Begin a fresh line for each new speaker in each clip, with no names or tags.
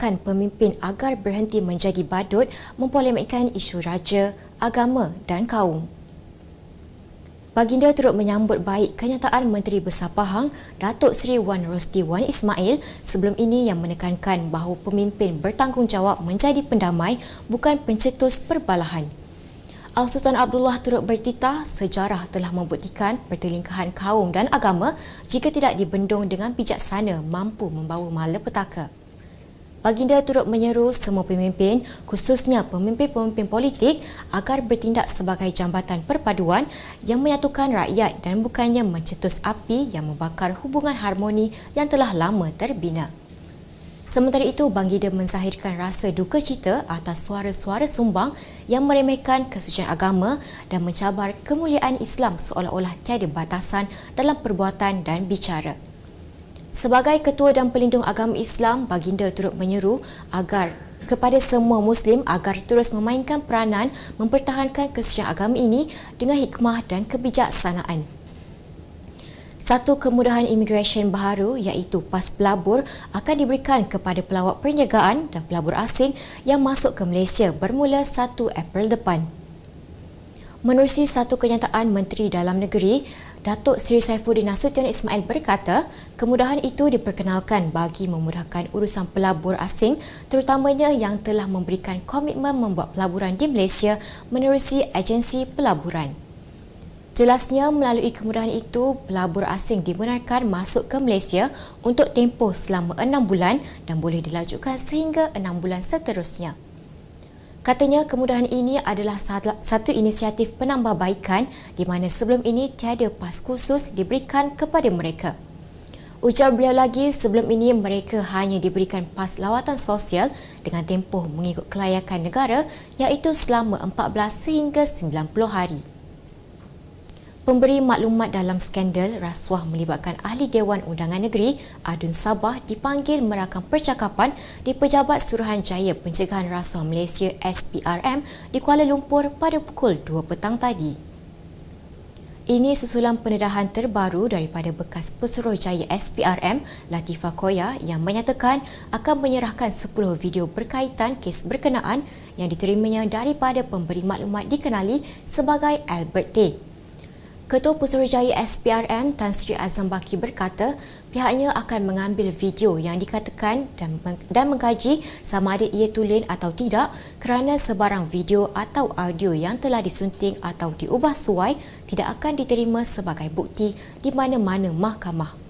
kan pemimpin agar berhenti menjadi badut mempolemikkan isu raja, agama dan kaum. Baginda turut menyambut baik kenyataan Menteri Besar Pahang Datuk Seri Wan Rosdi Wan Ismail sebelum ini yang menekankan bahawa pemimpin bertanggungjawab menjadi pendamai bukan pencetus perbalahan. Al-Sultan Abdullah turut bertitah sejarah telah membuktikan pertelingkahan kaum dan agama jika tidak dibendung dengan bijaksana mampu membawa malapetaka. Baginda turut menyeru semua pemimpin, khususnya pemimpin-pemimpin politik agar bertindak sebagai jambatan perpaduan yang menyatukan rakyat dan bukannya mencetus api yang membakar hubungan harmoni yang telah lama terbina. Sementara itu, Baginda menzahirkan rasa duka cita atas suara-suara sumbang yang meremehkan kesucian agama dan mencabar kemuliaan Islam seolah-olah tiada batasan dalam perbuatan dan bicara. Sebagai ketua dan pelindung agama Islam, Baginda turut menyeru agar kepada semua Muslim agar terus memainkan peranan mempertahankan kesucian agama ini dengan hikmah dan kebijaksanaan. Satu kemudahan imigresen baharu iaitu pas pelabur akan diberikan kepada pelawat perniagaan dan pelabur asing yang masuk ke Malaysia bermula 1 April depan. Menerusi satu kenyataan Menteri Dalam Negeri, Datuk Seri Saifuddin Nasution Ismail berkata, kemudahan itu diperkenalkan bagi memudahkan urusan pelabur asing terutamanya yang telah memberikan komitmen membuat pelaburan di Malaysia menerusi agensi pelaburan. Jelasnya melalui kemudahan itu, pelabur asing dibenarkan masuk ke Malaysia untuk tempoh selama enam bulan dan boleh dilajukan sehingga enam bulan seterusnya. Katanya kemudahan ini adalah satu inisiatif penambahbaikan di mana sebelum ini tiada pas khusus diberikan kepada mereka. Ujar beliau lagi sebelum ini mereka hanya diberikan pas lawatan sosial dengan tempoh mengikut kelayakan negara iaitu selama 14 sehingga 90 hari. Pemberi maklumat dalam skandal rasuah melibatkan ahli Dewan Undangan Negeri Adun Sabah dipanggil merakam percakapan di Pejabat Suruhanjaya Pencegahan Rasuah Malaysia SPRM di Kuala Lumpur pada pukul 2 petang tadi. Ini susulan pendedahan terbaru daripada bekas Pesuruhjaya SPRM Latifah Koya yang menyatakan akan menyerahkan 10 video berkaitan kes berkenaan yang diterimanya daripada pemberi maklumat dikenali sebagai Albert Tay. Ketua Pusuruhjaya SPRM Tan Sri Azam Baki berkata pihaknya akan mengambil video yang dikatakan dan dan mengkaji sama ada ia tulen atau tidak kerana sebarang video atau audio yang telah disunting atau diubah suai tidak akan diterima sebagai bukti di mana-mana mahkamah.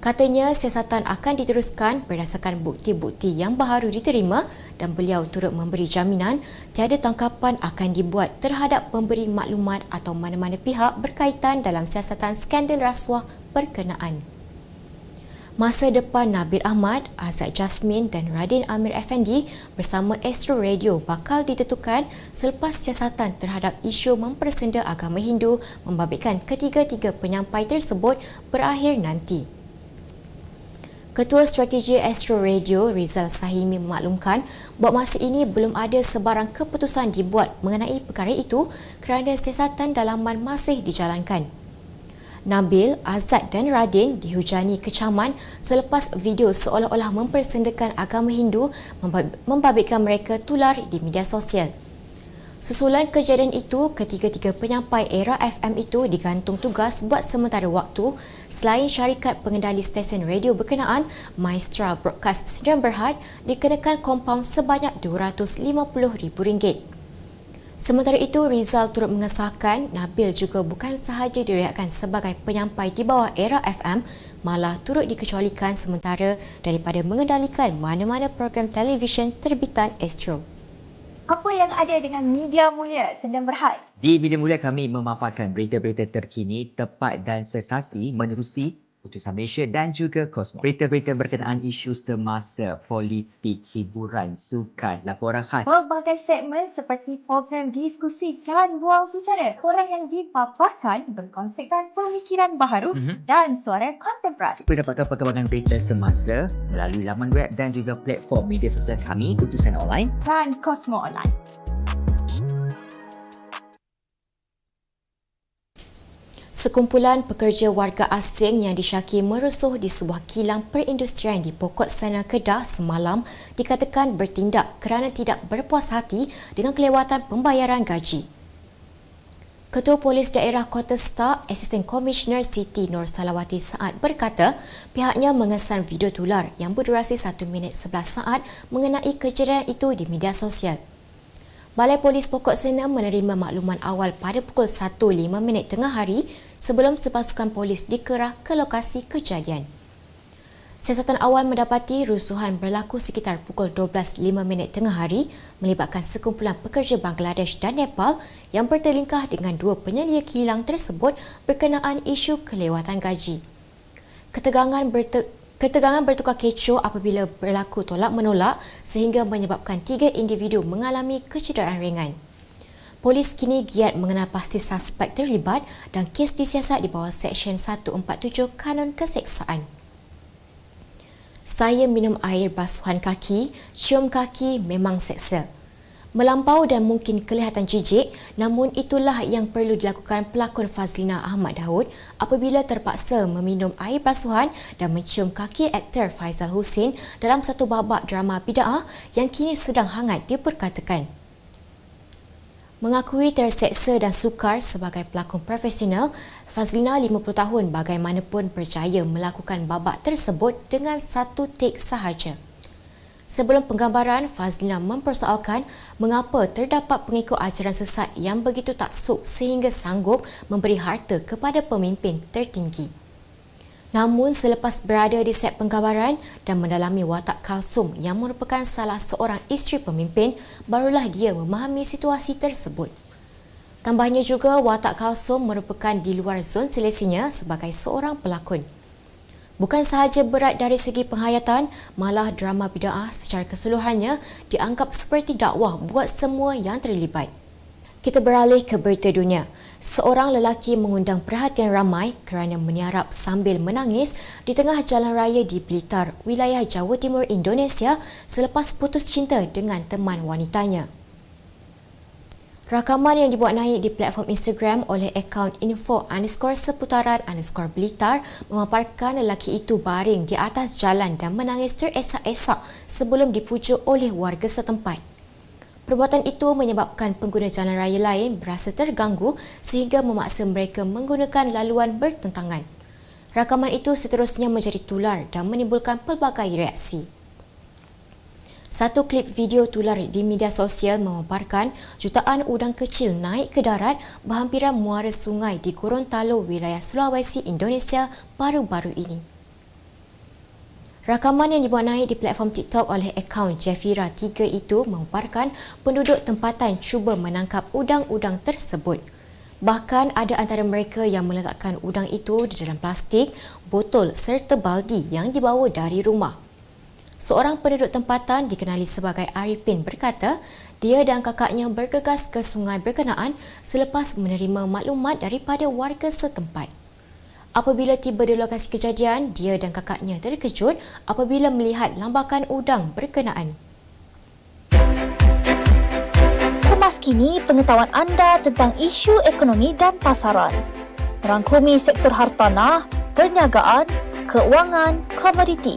Katanya siasatan akan diteruskan berdasarkan bukti-bukti yang baru diterima dan beliau turut memberi jaminan tiada tangkapan akan dibuat terhadap pemberi maklumat atau mana-mana pihak berkaitan dalam siasatan skandal rasuah berkenaan. Masa depan Nabil Ahmad, Azad Jasmine dan Radin Amir Effendi bersama Astro Radio bakal ditentukan selepas siasatan terhadap isu mempersenda agama Hindu membabitkan ketiga-tiga penyampai tersebut berakhir nanti. Ketua Strategi Astro Radio Rizal Sahimi memaklumkan bahawa masa ini belum ada sebarang keputusan dibuat mengenai perkara itu kerana siasatan dalaman masih dijalankan. Nabil, Azad dan Radin dihujani kecaman selepas video seolah-olah mempersendakan agama Hindu membabitkan mereka tular di media sosial. Susulan kejadian itu, ketiga-tiga penyampai era FM itu digantung tugas buat sementara waktu selain syarikat pengendali stesen radio berkenaan Maestra Broadcast Sdn Berhad dikenakan kompaun sebanyak RM250,000. Sementara itu, Rizal turut mengesahkan Nabil juga bukan sahaja direhatkan sebagai penyampai di bawah era FM malah turut dikecualikan sementara daripada mengendalikan mana-mana program televisyen terbitan Astro
apa yang ada dengan Media Mulia Sdn Berhad?
Di Media Mulia kami memaparkan berita-berita terkini, tepat dan sensasi menerusi Putusan Malaysia dan juga Kosmos. Berita-berita berkenaan isu semasa, politik, hiburan, sukan, laporan khas.
Pelbagai segmen seperti program diskusi dan buang bicara. Orang yang dipaparkan berkonsepkan pemikiran baharu mm-hmm. dan suara kontemporari.
Dapatkan perkembangan berita semasa melalui laman web dan juga platform media sosial kami, Putusan Online
dan Kosmo Online.
Sekumpulan pekerja warga asing yang disyaki merusuh di sebuah kilang perindustrian di Pokok Sana Kedah semalam dikatakan bertindak kerana tidak berpuas hati dengan kelewatan pembayaran gaji. Ketua Polis Daerah Kota Star, Asisten Komisioner Siti Nur Salawati Saad berkata pihaknya mengesan video tular yang berdurasi 1 minit 11 saat mengenai kejadian itu di media sosial. Balai Polis Pokok Sena menerima makluman awal pada pukul 1.05 minit tengah hari sebelum sepasukan polis dikerah ke lokasi kejadian. Siasatan awal mendapati rusuhan berlaku sekitar pukul 12.05 minit tengah hari melibatkan sekumpulan pekerja Bangladesh dan Nepal yang bertelingkah dengan dua penyelia kilang tersebut berkenaan isu kelewatan gaji. Ketegangan berte- Ketegangan bertukar kecoh apabila berlaku tolak-menolak sehingga menyebabkan tiga individu mengalami kecederaan ringan. Polis kini giat mengenal pasti suspek terlibat dan kes disiasat di bawah Seksyen 147 Kanun Keseksaan. Saya minum air basuhan kaki, cium kaki memang seksa. Melampau dan mungkin kelihatan jijik, namun itulah yang perlu dilakukan pelakon Fazlina Ahmad Daud apabila terpaksa meminum air basuhan dan mencium kaki aktor Faizal Husin dalam satu babak drama bida'ah yang kini sedang hangat diperkatakan. Mengakui terseksa dan sukar sebagai pelakon profesional, Fazlina 50 tahun bagaimanapun percaya melakukan babak tersebut dengan satu take sahaja. Sebelum penggambaran, Fazlina mempersoalkan mengapa terdapat pengikut ajaran sesat yang begitu taksub sehingga sanggup memberi harta kepada pemimpin tertinggi. Namun selepas berada di set penggambaran dan mendalami watak Kalsum yang merupakan salah seorang isteri pemimpin, barulah dia memahami situasi tersebut. Tambahnya juga watak Kalsum merupakan di luar zon selesinya sebagai seorang pelakon. Bukan sahaja berat dari segi penghayatan, malah drama bida'ah secara keseluruhannya dianggap seperti dakwah buat semua yang terlibat. Kita beralih ke berita dunia. Seorang lelaki mengundang perhatian ramai kerana meniarap sambil menangis di tengah jalan raya di Blitar, wilayah Jawa Timur Indonesia selepas putus cinta dengan teman wanitanya. Rakaman yang dibuat naik di platform Instagram oleh akaun info underscore seputaran underscore Blitar memaparkan lelaki itu baring di atas jalan dan menangis teresak-esak sebelum dipujuk oleh warga setempat. Perbuatan itu menyebabkan pengguna jalan raya lain berasa terganggu sehingga memaksa mereka menggunakan laluan bertentangan. Rakaman itu seterusnya menjadi tular dan menimbulkan pelbagai reaksi. Satu klip video tular di media sosial memaparkan jutaan udang kecil naik ke darat berhampiran muara sungai di Gorontalo, wilayah Sulawesi, Indonesia baru-baru ini. Rakaman yang dibuat naik di platform TikTok oleh akaun Jeffira 3 itu memaparkan penduduk tempatan cuba menangkap udang-udang tersebut. Bahkan ada antara mereka yang meletakkan udang itu di dalam plastik, botol serta baldi yang dibawa dari rumah. Seorang penduduk tempatan dikenali sebagai Arifin berkata, dia dan kakaknya bergegas ke sungai berkenaan selepas menerima maklumat daripada warga setempat. Apabila tiba di lokasi kejadian, dia dan kakaknya terkejut apabila melihat lambakan udang berkenaan.
Kemas kini pengetahuan anda tentang isu ekonomi dan pasaran. Merangkumi sektor hartanah, perniagaan, keuangan, komoditi,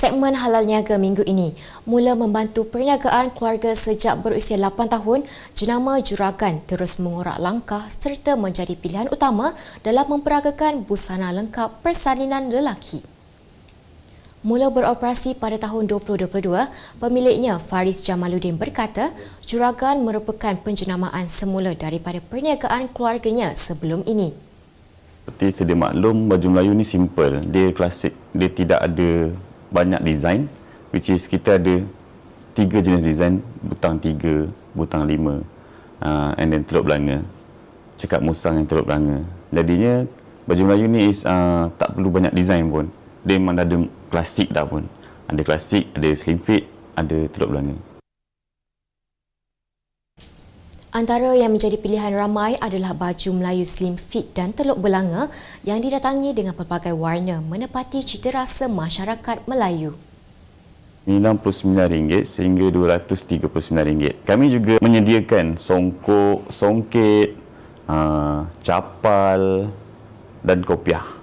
Segmen Halal Niaga minggu ini mula membantu perniagaan keluarga sejak berusia 8 tahun, jenama Juragan terus mengorak langkah serta menjadi pilihan utama dalam memperagakan busana lengkap persalinan lelaki. Mula beroperasi pada tahun 2022, pemiliknya Faris Jamaluddin berkata, Juragan merupakan penjenamaan semula daripada perniagaan keluarganya sebelum ini.
Seperti sedia maklum, baju Melayu ni simple. Dia klasik. Dia tidak ada banyak design. Which is kita ada tiga jenis design. Butang tiga, butang lima. Uh, and then teluk belanga. Cekap musang yang teluk belanga. Jadinya, baju Melayu ni is, uh, tak perlu banyak design pun. Dia memang ada klasik dah pun. Ada klasik, ada slim fit, ada teluk belanga.
Antara yang menjadi pilihan ramai adalah baju Melayu Slim Fit dan Teluk Belanga yang didatangi dengan pelbagai warna menepati cita rasa masyarakat Melayu.
RM99 sehingga RM239. Kami juga menyediakan songkok, songket, uh, capal dan kopiah.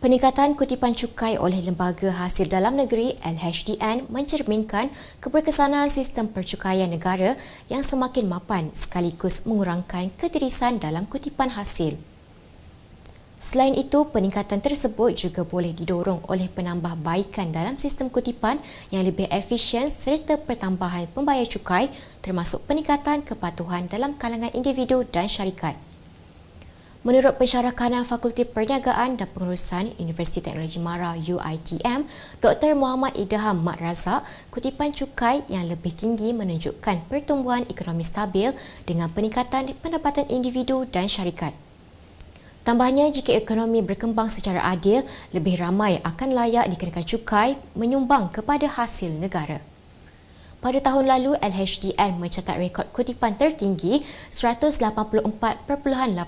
Peningkatan kutipan cukai oleh Lembaga Hasil Dalam Negeri LHDN mencerminkan keberkesanan sistem percukaian negara yang semakin mapan sekaligus mengurangkan ketirisan dalam kutipan hasil. Selain itu, peningkatan tersebut juga boleh didorong oleh penambahbaikan dalam sistem kutipan yang lebih efisien serta pertambahan pembayar cukai termasuk peningkatan kepatuhan dalam kalangan individu dan syarikat. Menurut pensyarah kanan Fakulti Perniagaan dan Pengurusan Universiti Teknologi Mara UITM, Dr. Muhammad Idham Mat Razak, kutipan cukai yang lebih tinggi menunjukkan pertumbuhan ekonomi stabil dengan peningkatan pendapatan individu dan syarikat. Tambahnya, jika ekonomi berkembang secara adil, lebih ramai akan layak dikenakan cukai menyumbang kepada hasil negara. Pada tahun lalu, LHDN mencatat rekod kutipan tertinggi RM184.805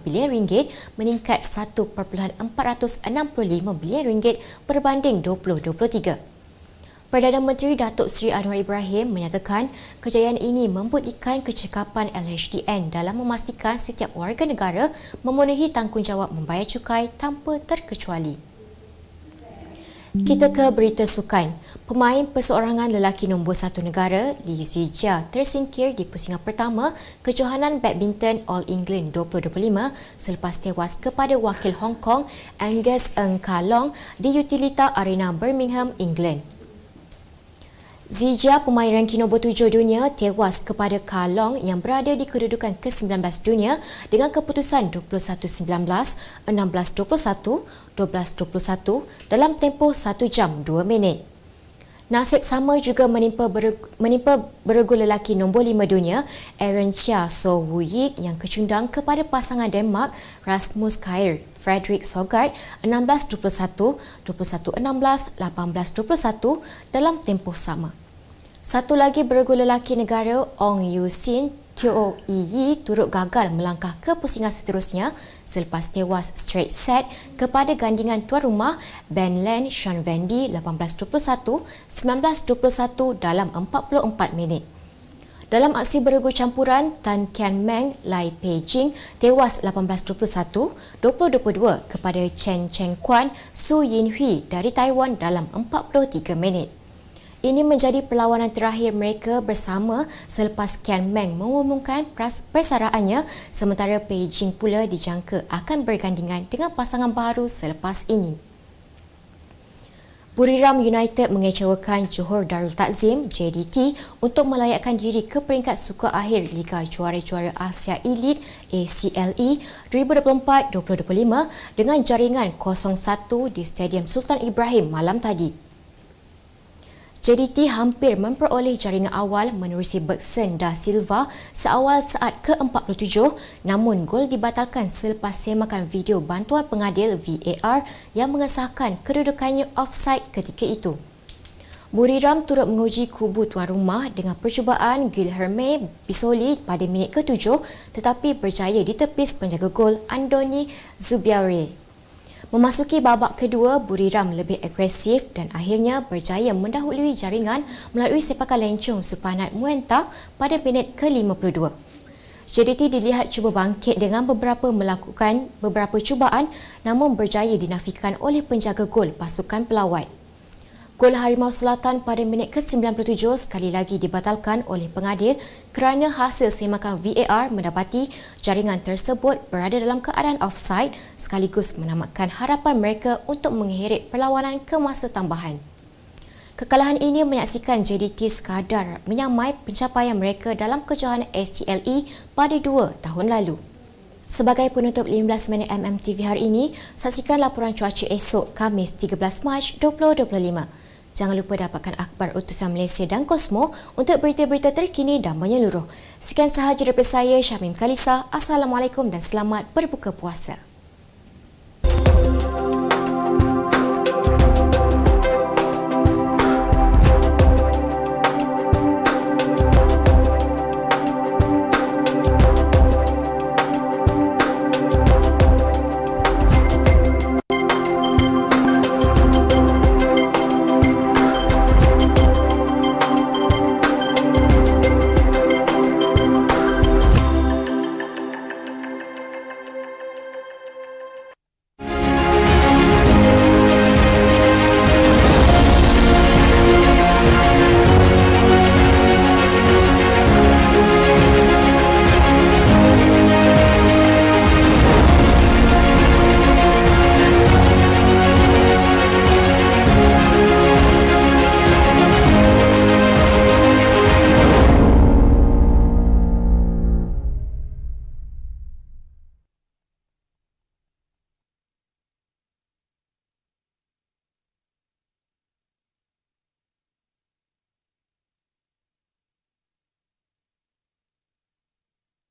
bilion ringgit meningkat RM1.465 bilion ringgit berbanding 2023. Perdana Menteri Datuk Seri Anwar Ibrahim menyatakan kejayaan ini membuktikan kecekapan LHDN dalam memastikan setiap warga negara memenuhi tanggungjawab membayar cukai tanpa terkecuali. Kita ke berita sukan. Pemain perseorangan lelaki nombor satu negara, Lee Zijia, tersingkir di pusingan pertama kejohanan badminton All England 2025 selepas tewas kepada wakil Hong Kong Angus Ng Kalong di Utilita Arena Birmingham, England. Zijia, pemain ranking nombor tujuh dunia, tewas kepada Kalong yang berada di kedudukan ke-19 dunia dengan keputusan 21-19, 16-21, 12-21 dalam tempoh 1 jam 2 minit. Nasib sama juga menimpa, ber, menimpa beregu lelaki nombor 5 dunia, Aaron Chia So Woo Yik yang kecundang kepada pasangan Denmark Rasmus Kjær Frederick Sogard 16-21, 21-16, 18-21 dalam tempoh sama. Satu lagi beregu lelaki negara Ong Yu Sin Teo Yi Yi turut gagal melangkah ke pusingan seterusnya selepas tewas straight set kepada gandingan tuan rumah Ben Len Sean Vandy 18-21, 19-21 dalam 44 minit. Dalam aksi beregu campuran, Tan Kian Meng Lai Pei Jing tewas 18-21, 20-22 kepada Chen Cheng Kuan Su Yin Hui dari Taiwan dalam 43 minit. Ini menjadi perlawanan terakhir mereka bersama selepas Kian Meng mengumumkan persaraannya sementara Beijing pula dijangka akan bergandingan dengan pasangan baru selepas ini. Buriram United mengecewakan Johor Darul Takzim JDT untuk melayakkan diri ke peringkat suka akhir Liga Juara-Juara Asia Elite ACLE 2024-2025 dengan jaringan 0-1 di Stadium Sultan Ibrahim malam tadi. JDT hampir memperoleh jaringan awal menerusi Bergson da Silva seawal saat ke-47 namun gol dibatalkan selepas semakan video bantuan pengadil VAR yang mengesahkan kedudukannya offside ketika itu. Buriram turut menguji kubu tuan rumah dengan percubaan Guilherme Bisoli pada minit ke-7 tetapi berjaya ditepis penjaga gol Andoni Zubiare. Memasuki babak kedua, Buriram lebih agresif dan akhirnya berjaya mendahului jaringan melalui sepakan lencong Supanat Muenta pada minit ke-52. JDT dilihat cuba bangkit dengan beberapa melakukan beberapa cubaan namun berjaya dinafikan oleh penjaga gol pasukan pelawat. Gol Harimau Selatan pada minit ke-97 sekali lagi dibatalkan oleh pengadil kerana hasil semakan VAR mendapati jaringan tersebut berada dalam keadaan offside sekaligus menamatkan harapan mereka untuk mengheret perlawanan ke masa tambahan. Kekalahan ini menyaksikan JDT sekadar menyamai pencapaian mereka dalam kejohanan ACLE pada dua tahun lalu. Sebagai penutup 15 minit MMTV hari ini, saksikan laporan cuaca esok Khamis 13 Mac 2025. Jangan lupa dapatkan akhbar utusan Malaysia dan Kosmo untuk berita-berita terkini dan menyeluruh. Sekian sahaja daripada saya, Syamim Kalisa. Assalamualaikum dan selamat berbuka puasa.